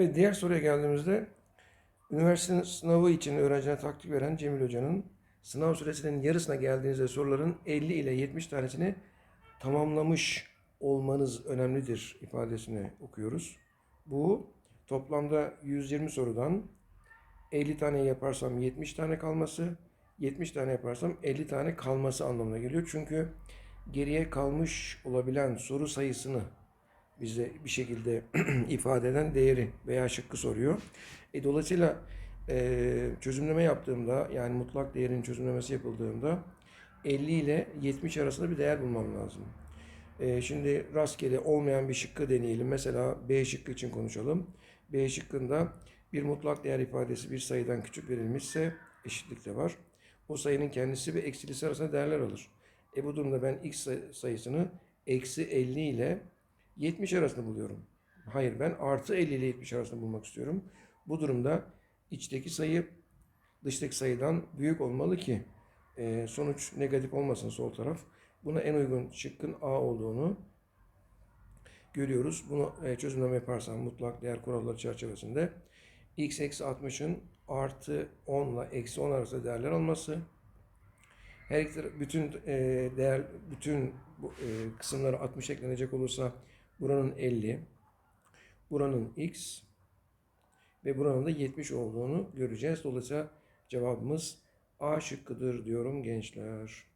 Diğer soruya geldiğimizde üniversitenin sınavı için öğrencine taktik veren Cemil Hoca'nın sınav süresinin yarısına geldiğinizde soruların 50 ile 70 tanesini tamamlamış olmanız önemlidir ifadesini okuyoruz. Bu toplamda 120 sorudan 50 tane yaparsam 70 tane kalması, 70 tane yaparsam 50 tane kalması anlamına geliyor. Çünkü geriye kalmış olabilen soru sayısını bize bir şekilde ifade eden değeri veya şıkkı soruyor. E, dolayısıyla e, çözümleme yaptığımda yani mutlak değerin çözümlemesi yapıldığında 50 ile 70 arasında bir değer bulmam lazım. E, şimdi rastgele olmayan bir şıkkı deneyelim. Mesela B şıkkı için konuşalım. B şıkkında bir mutlak değer ifadesi bir sayıdan küçük verilmişse eşitlik de var. O sayının kendisi ve eksilisi arasında değerler alır. E bu durumda ben x say- sayısını eksi 50 ile 70 arasında buluyorum. Hayır ben artı 50 ile 70 arasında bulmak istiyorum. Bu durumda içteki sayı dıştaki sayıdan büyük olmalı ki e, sonuç negatif olmasın sol taraf. Buna en uygun şıkkın A olduğunu görüyoruz. Bunu e, çözümleme yaparsam mutlak değer kuralları çerçevesinde x eksi 60'ın artı 10 ile eksi 10 arasında değerler olması her iki bütün e, değer bütün bu, e, kısımlara 60 eklenecek olursa buranın 50, buranın x ve buranın da 70 olduğunu göreceğiz. Dolayısıyla cevabımız A şıkkıdır diyorum gençler.